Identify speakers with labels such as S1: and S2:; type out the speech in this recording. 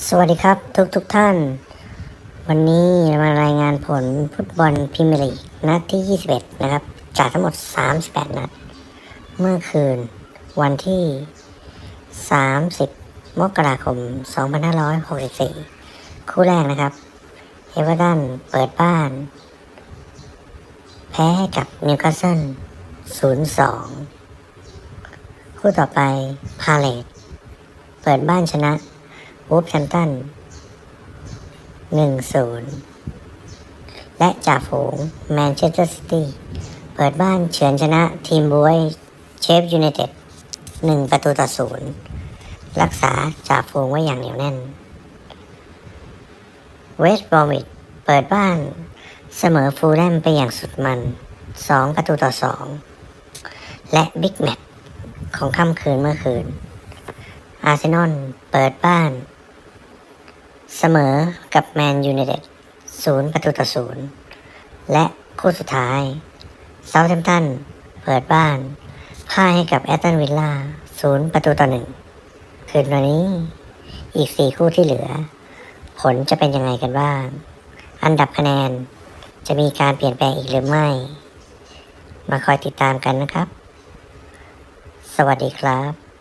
S1: สวัสดีครับทุกทุกๆท่าน วันนี้มารายงานผลฟุตบอลพรีเมียร์ลีกนัดที่ 21 นะครับ จากทั้งหมด 38 นัด เมื่อคืนวันที่ 30 มกราคม 2564 คู่แรกนะครับเอเวอร์ตันเปิดบ้าน แพ้ให้กับนิวคาสเซิล 0-2 คู่ต่อไปพาเลตเปิดบ้านชนะ วูฟแฮมตัน1-0และจ่าฝูงแมนเชสเตอร์ซิตี้เปิดบ้านเฉือนชนะทีมบวยเชฟยูไนเต็ด1ประตูต่อศูนย์รักษาจ่าฝูงไว้อย่างเหนียวแน่น เวสต์บรอมิดเปิดบ้านเสมอฟูลแลมไปอย่างสุดมัน2ประตูต่อ2และบิ๊กแมตช์ของค่ำคืนเมื่อคืน อาร์เซนอลเปิดบ้าน เสมอกับแมนยูไนเต็ดศูนย์ประตูต่อศูนย์และคู่สุดท้ายเซาท์แฮมป์ตันเปิดบ้านพ่ายให้กับแอตตันวิลล่าศูนย์ประตูต่อหนึ่งคืนวันนี้อีกสี่คู่ที่เหลือ ผลจะเป็นยังไงกันบ้าง อันดับคะแนนจะมีการเปลี่ยนแปลงอีกหรือไม่ มาคอยติดตามกันนะครับ สวัสดีครับ